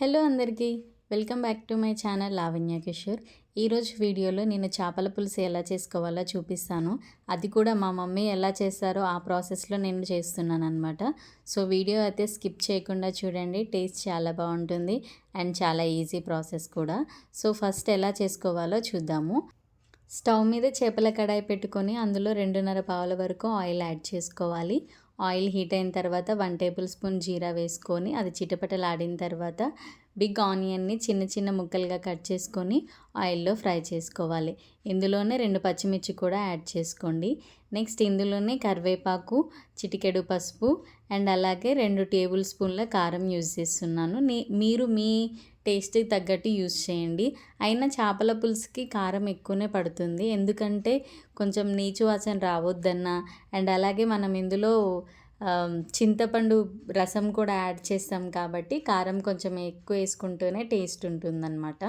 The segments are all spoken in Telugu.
హలో అందరికీ welcome back to my channel Lavanya Kishore. ఈరోజు వీడియోలో నేను చేపల పులుసు ఎలా చేసుకోవాలో చూపిస్తాను. అది కూడా మా మమ్మీ ఎలా చేస్తారో ఆ ప్రాసెస్లో నేను చేస్తున్నాను అనమాట సో వీడియో అయితే స్కిప్ చేయకుండా చూడండి టేస్ట్ చాలా బాగుంటుంది అండ్ చాలా ఈజీ ప్రాసెస్ కూడా. సో ఫస్ట్ ఎలా చేసుకోవాలో చూద్దాము. స్టవ్ మీద చేపల కడాయి పెట్టుకొని అందులో రెండున్నర పావుల వరకు ఆయిల్ యాడ్ చేసుకోవాలి. ఆయిల్ హీట్ అయిన తర్వాత వన్ టేబుల్ స్పూన్ జీరా వేసుకొని అది చిటపటలాడిన తర్వాత బిగ్ ఆనియన్ని చిన్న చిన్న ముక్కలుగా కట్ చేసుకొని ఆయిల్లో ఫ్రై చేసుకోవాలి. ఇందులోనే రెండు పచ్చిమిర్చి కూడా యాడ్ చేసుకోండి. నెక్స్ట్ ఇందులోనే కరివేపాకు చిటికెడు పసుపు అండ్ అలాగే రెండు టేబుల్ స్పూన్ల కారం యూజ్ చేస్తున్నాను. మీరు మీ టేస్ట్కి తగ్గట్టు యూజ్ చేయండి. అయినా చేపల పులుసుకి కారం ఎక్కువనే పడుతుంది. ఎందుకంటే కొంచెం నీచు వాసన రావద్దన్న అండ్ అలాగే మనం ఇందులో చింతపండు రసం కూడా యాడ్ చేస్తాం కాబట్టి కారం కొంచెం ఎక్కువ వేసుకుంటూనే టేస్ట్ ఉంటుందన్నమాట.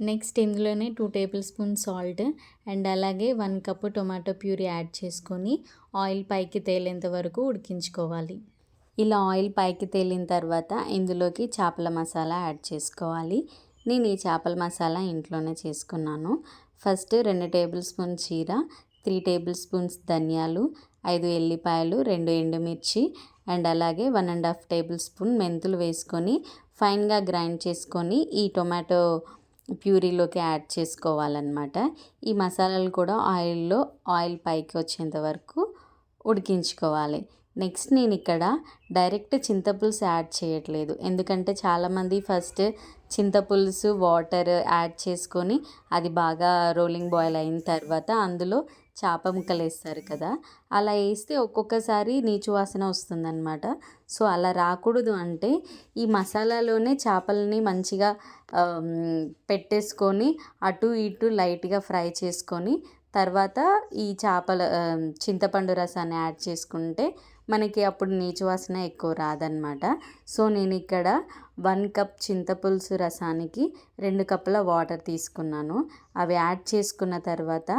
నెక్స్ట్ ఇందులోనే two tablespoon salt and అలాగే one cup tomato puree add చేసుకొని ఆయిల్ పైకి తేలేంత వరకు ఉడికించుకోవాలి. ఇలా ఆయిల్ పైకి తేలిన తర్వాత ఇందులోకి చేపల మసాలా యాడ్ చేసుకోవాలి. నేను ఈ చేపల మసాలా ఇంట్లోనే చేసుకున్నాను. ఫస్ట్ రెండు టేబుల్ స్పూన్ చీర త్రీ టేబుల్ స్పూన్స్ ధనియాలు ఐదు ఎల్లిపాయలు రెండు ఎండుమిర్చి అండ్ అలాగే one and half tablespoon మెంతులు వేసుకొని ఫైన్గా గ్రైండ్ చేసుకొని ఈ టొమాటో ప్యూరీలోకి యాడ్ చేసుకోవాలన్నమాట. ఈ మసాలాలు కూడా ఆయిల్లో ఆయిల్ పైకి వచ్చేంత వరకు ఉడికించుకోవాలి. నెక్స్ట్ నేను ఇక్కడ డైరెక్ట్ చింతపులుసు యాడ్ చేయట్లేదు. ఎందుకంటే చాలామంది ఫస్ట్ చింతపులుసు వాటర్ యాడ్ చేసుకొని అది బాగా రోలింగ్ బాయిల్ అయిన తర్వాత అందులో చేప ముక్కలు వేస్తారు కదా. అలా వేస్తే ఒక్కొక్కసారి నీచు వాసన వస్తుందన్నమాట. సో అలా రాకూడదు అంటే ఈ మసాలాలోనే చేపలని మంచిగా పెట్టేసుకొని అటు ఇటు లైట్గా ఫ్రై చేసుకొని తర్వాత ఈ చేపల చింతపండు రసాన్ని యాడ్ చేసుకుంటే మనకి అప్పుడు నీచు వాసన ఎక్కువ రాదనమాట సో నేను ఇక్కడ వన్ కప్ చింతపులుసు రసానికి రెండు కప్పుల వాటర్ తీసుకున్నాను. అవి యాడ్ చేసుకున్న తర్వాత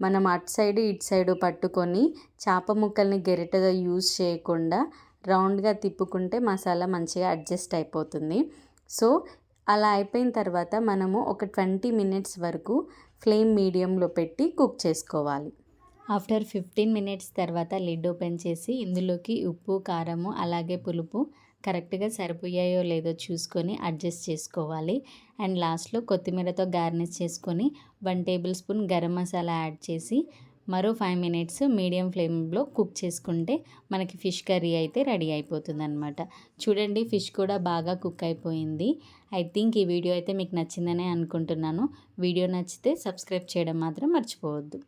మనం అటు సైడ్ ఇటు సైడ్ పట్టుకొని చేప ముక్కల్ని గెరిటగా యూజ్ చేయకుండా రౌండ్గా తిప్పుకుంటే మసాలా మంచిగా అడ్జస్ట్ అయిపోతుంది. సో అలా అయిపోయిన తర్వాత మనము ఒక ట్వంటీ మినిట్స్ వరకు ఫ్లేమ్ మీడియంలో పెట్టి కుక్ చేసుకోవాలి. ఆఫ్టర్ ఫిఫ్టీన్ మినిట్స్ తర్వాత లిడ్ ఓపెన్ చేసి ఇందులోకి ఉప్పు కారము అలాగే పులుపు కరెక్ట్గా సరిపోయాయో లేదో చూసుకొని అడ్జస్ట్ చేసుకోవాలి. అండ్ లాస్ట్లో కొత్తిమీరతో గార్నిష్ చేసుకొని one tablespoon garam masala add చేసి మరో ఫైవ్ మినిట్స్ మీడియం ఫ్లేమ్లో కుక్ చేసుకుంటే మనకి ఫిష్ కర్రీ అయితే రెడీ అయిపోతుంది అనమాట చూడండి ఫిష్ కూడా బాగా కుక్ అయిపోయింది. ఐ థింక్ ఈ వీడియో అయితే మీకు నచ్చిందనే అనుకుంటున్నాను. వీడియో నచ్చితే సబ్స్క్రైబ్ చేయడం మాత్రం మర్చిపోవద్దు.